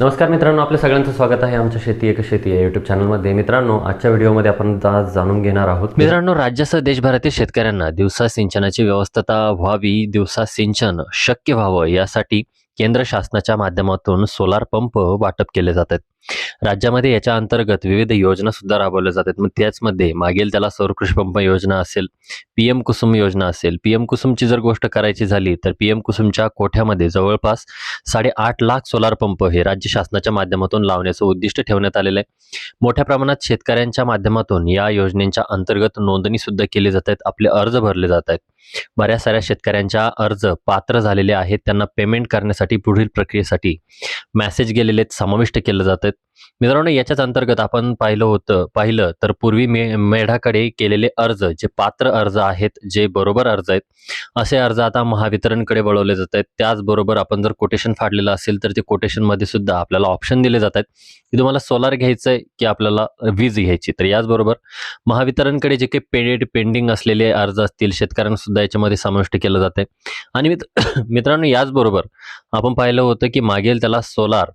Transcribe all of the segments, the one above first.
नमस्कार मित्रांनो आपल्या सगळ्यांचं स्वागत आहे आमच्या शेती एक शेती या युट्यूब चॅनलमध्ये मित्रांनो आजच्या व्हिडिओमध्ये आपण आज जाणून घेणार आहोत मित्रांनो राज्यासह देशभरातील शेतकऱ्यांना दिवसा सिंचनाची व्यवस्था व्हावी दिवसा सिंचन शक्य व्हावं यासाठी केंद्र शासनाच्या माध्यमातून सोलार पंप वाटप केले जातात. राज्यामध्ये याच्या अंतर्गत विविध योजना सुद्धा राबवल्या जातात. मग त्याचमध्ये मागील त्याला सौर पंप योजना असेल पी एम कुसुम योजना असेल. पी एम कुसुमची जर गोष्ट करायची झाली तर पी एम कुसुमच्या कोठ्यामध्ये जवळपास साडेआठ लाख सोलार पंप हे राज्य शासनाच्या माध्यमातून लावण्याचं उद्दिष्ट ठेवण्यात आलेलं आहे. मोठ्या प्रमाणात शेतकऱ्यांच्या माध्यमातून या योजनेच्या अंतर्गत नोंदणी सुद्धा केली जात आहेत. आपले अर्ज भरले जात आहेत. बऱ्याच साऱ्या शेतकऱ्यांच्या अर्ज पात्र झालेले आहेत. त्यांना पेमेंट करण्यासाठी पुढील प्रक्रियेसाठी मेसेज गेलेले समाविष्ट केले जात आहेत. मित्रांनो याच्याच अंतर्गत आपण पाहिलं होतं पाहिलं तर पूर्वी मे मेढाकडे केलेले अर्ज जे पात्र अर्ज आहेत जे बरोबर अर्ज आहेत असे अर्ज आता महावितरणकडे वळवले जात आहेत. त्याचबरोबर आपण जर कोटेशन फाडलेलं असेल तर ते कोटेशनमध्ये सुद्धा आपल्याला ऑप्शन दिले जात आहेत. की तुम्हाला सोलार घ्यायचं आहे की आपल्याला वीज घ्यायची तर याचबरोबर महावितरणकडे जे काही पेंडेड पेंडिंग असलेले अर्ज असतील शेतकऱ्यांना सुद्धा याच्यामध्ये समाविष्ट केलं जात आहे. आणि मित्र मित्रांनो याचबरोबर आपण पाहिलं होतं की मागेल त्याला सोलार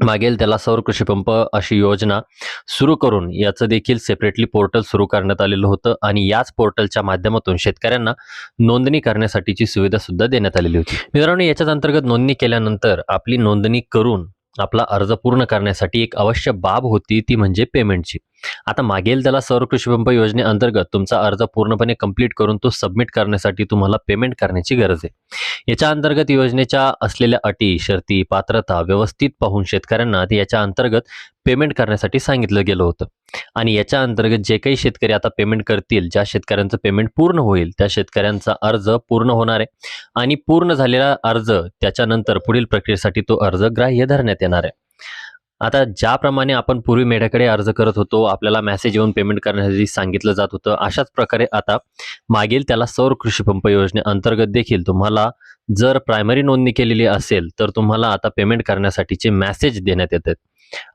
मागेल त्याला सौर कृषी पंप अशी योजना सुरू करून याचं देखील सेपरेटली पोर्टल सुरू करण्यात आलेलं होतं आणि याच पोर्टलच्या माध्यमातून शेतकऱ्यांना नोंदणी करण्यासाठीची सुविधा सुद्धा देण्यात आलेली होती. मित्रांनो याच्याच अंतर्गत नोंदणी केल्यानंतर आपली नोंदणी करून आपला अर्ज पूर्ण करण्यासाठी एक अवश्य बाब होती ती म्हणजे पेमेंटची आता मागेल त्याला सौर कृषी पंप योजनेअंतर्गत तुमचा अर्ज पूर्णपणे कंप्लीट करून तो सबमिट करण्यासाठी तुम्हाला पेमेंट करण्याची गरज आहे. याच्या अंतर्गत योजनेच्या असलेल्या अटी शर्ती पात्रता व्यवस्थित पाहून शेतकऱ्यांना याच्या अंतर्गत पेमेंट करण्यासाठी सांगितलं गेलं होतं. आणि याच्या अंतर्गत जे काही शेतकरी आता पेमेंट करतील ज्या शेतकऱ्यांचं पेमेंट पूर्ण होईल त्या शेतकऱ्यांचा अर्ज पूर्ण होणार आहे. आणि पूर्ण झालेला अर्ज त्याच्यानंतर पुढील प्रक्रियेसाठी तो अर्ज ग्राह्य धरण्यात येणार आहे. आता ज्याप्रमाणे आपण पूर्वी मेढ्याकडे अर्ज करत होतो आपल्याला मेसेज येऊन पेमेंट करण्यासाठी सांगितलं जात होतं अशाच प्रकारे आता मागील त्याला सौर कृषी पंप योजनेअंतर्गत देखील तुम्हाला जर प्रायमरी नोंदणी केलेली असेल तर तुम्हाला आता पेमेंट करण्यासाठीचे मेसेज देण्यात येतात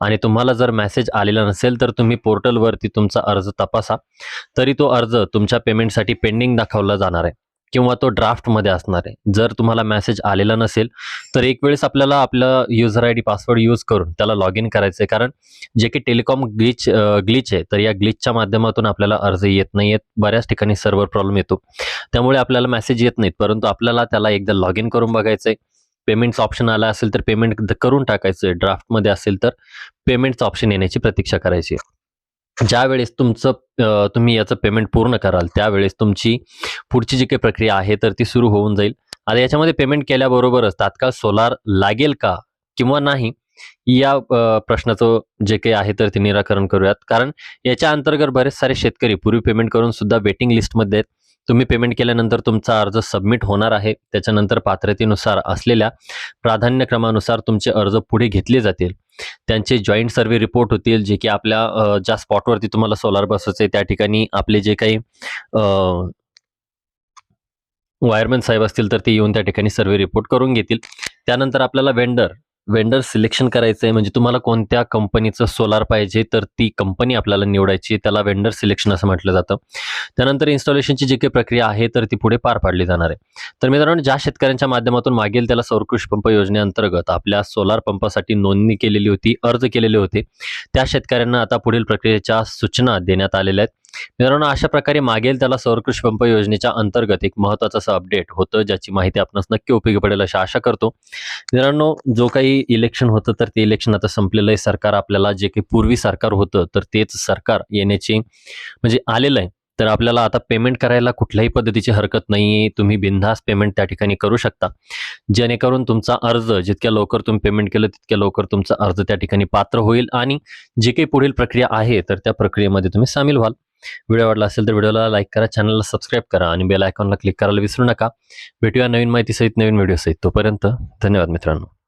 आणि तुम्हाला जर मेसेज आलेला नसेल तर तुम्ही पोर्टलवरती तुमचा अर्ज तपासा. तरी तो अर्ज तुमच्या पेमेंटसाठी पेंडिंग दाखवला जाणार आहे. किंवा तो ड्राफ्टमध्ये असणार आहे. जर तुम्हाला मेसेज आलेला नसेल तर एक वेळेस आपल्याला आपलं user I D password use करून त्याला लॉग इन करायचं आहे कारण जे की टेलिकॉम ग्लिच ग्लिच आहे तर या ग्लिचच्या माध्यमातून आपल्याला अर्ज येत नाही आहेत बऱ्याच ठिकाणी सर्व्हर प्रॉब्लेम येतो. त्यामुळे आपल्याला मेसेज येत नाहीत. परंतु आपल्याला त्याला एकदा लॉग इन करून बघायचं आहे पेमेंटचं ऑप्शन आला असेल तर पेमेंट करून टाकायचं आहे ड्राफ्टमध्ये असेल तर पेमेंटचं ऑप्शन येण्याची प्रतीक्षा करायची आहे. ज्यावेळेस तुमचं तुम्ही याचं पेमेंट पूर्ण कराल त्यावेळेस तुमची पुढची जी काही प्रक्रिया आहे तर ती सुरू होऊन जाईल. आता याच्यामध्ये पेमेंट केल्याबरोबरच तात्काळ सोलार लागेल का किंवा नाही या प्रश्नाचं जे काही आहे तर ते निराकरण करूयात. कारण याच्या अंतर्गत बरेच सारे शेतकरी पूर्वी पेमेंट करून सुद्धा वेटिंग लिस्टमध्ये आहेत. तुम्ही पेमेंट केल्यानंतर तुमचा अर्ज सबमिट होणार आहे. त्याच्यानंतर पात्रतेनुसार असलेल्या प्राधान्यक्रमानुसार तुमचे अर्ज पुढे घेतले जातील. त्यांचे जॉईंट सर्वे रिपोर्ट होतील जे की आपल्या ज्या स्पॉटवरती तुम्हाला सोलार बसवायचे त्या ठिकाणी आपले जे काही वायरमॅन साहेब असतील तर ते येऊन त्या ठिकाणी सर्वे रिपोर्ट करून घेतील. त्यानंतर आपल्याला वेंडर वेंडर सिलेक्शन करायचं आहे म्हणजे तुम्हाला कोणत्या कंपनीचं सोलार पाहिजे तर ती कंपनी आपल्याला निवडायची त्याला वेंडर सिलेक्शन असं म्हटलं जातं. त्यानंतर इन्स्टॉलेशनची जी काही प्रक्रिया आहे तर ती पुढे पार पाडली जाणार आहे. तर मित्रांनो ज्या शेतकऱ्यांच्या माध्यमातून मागेल त्याला सौरकृष पंप योजनेअंतर्गत आपल्या सोलार पंपासाठी नोंदणी केलेली होती अर्ज केलेले होते. त्या शेतकऱ्यांना आता पुढील प्रक्रियेच्या सूचना देण्यात आलेल्या आहेत. मित्रांनो अशा प्रकारे मागेल त्याला सौरकृषी पंप योजनेच्या अंतर्गत एक महत्त्वाचं असं अपडेट होतं ज्याची माहिती आपणास नक्की उपयोगी पडेल अशी आशा करतो. मित्रांनो जो काही इलेक्शन होतं तर ते इलेक्शन आता संपलेलं आहे. सरकार आपल्याला जे काही पूर्वी सरकार होतं तर तेच सरकार येण्याची म्हणजे आलेलं आहे. तर आपल्याला आता पेमेंट करायला कुठल्याही पद्धतीची हरकत नाही आहे तुम्ही बिनधास्त पेमेंट त्या ठिकाणी करू शकता. जेणेकरून तुमचा अर्ज जितक्या लवकर तुम्ही पेमेंट केलं तितक्या लवकर तुमचा अर्ज त्या ठिकाणी पात्र होईल आणि जी काही पुढील प्रक्रिया आहे तर त्या प्रक्रियेमध्ये तुम्ही सामील व्हाल. व्हिडिओ आवडला असेल तर व्हिडिओला लाईक करा चॅनलला सबस्क्राईब करा आणि बेल आयकॉनला क्लिक करायला विसरू नका. भेटूया नवीन माहितीसहित नवीन व्हिडिओसहित. तोपर्यंत धन्यवाद मित्रांनो.